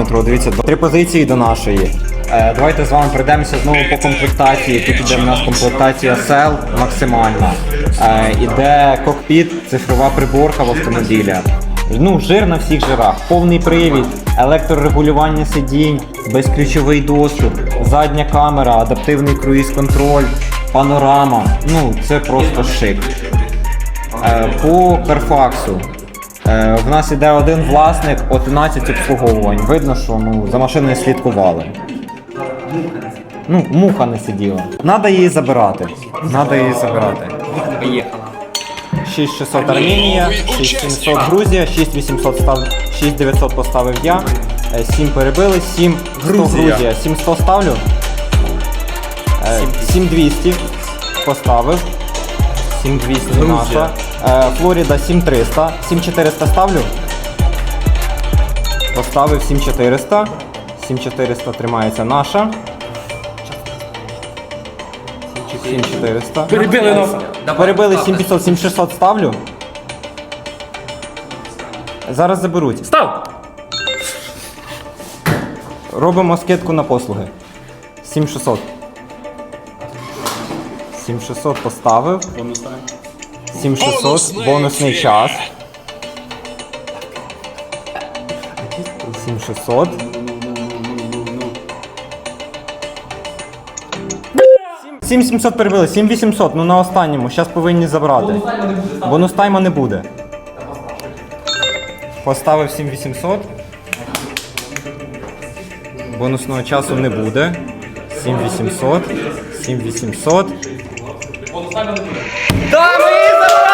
Дмитро, дивіться, три позиції до нашої. Е, давайте з вами пройдемося знову по комплектації. Тут іде в нас комплектація сел максимальна. Е, іде кокпіт, цифрова приборка в автомобілі. Ну, жир на всіх жирах, повний привід, електрорегулювання сидінь, безключовий доступ, задня камера, адаптивний круїз-контроль, панорама. Ну, це просто шик. Е, По Карфаксу. Е, В нас іде один власник, 11 обслуговувань. Видно, що ну, за машиною слідкували. Ну, муха не сиділа. Надо її забирати. Надо її забирати. Поїхала. 6600 Арменія, 6700 Грузія, 6800 став... 6900 поставив я, 7 перебили, 7 Грузія. Грузія, 7100 ставлю. Е, 7200 поставив. 7200 наша. Флоріда 7300, 7400 ставлю. Поставив 7400. 7400 тримається наша. 7400. Перебили нас. Перебили 7500, 7600 ставлю. Зараз заберуть. Став! Робимо скидку на послуги. 7600. 7600 поставив. 7600, бонусний час. 7600. 7700 перебили, 7800, ну на останньому, зараз повинні забрати. Бонус тайма не буде. Поставив 7800. Бонусного часу не буде. 7800. 7800. Да, ми її забрали!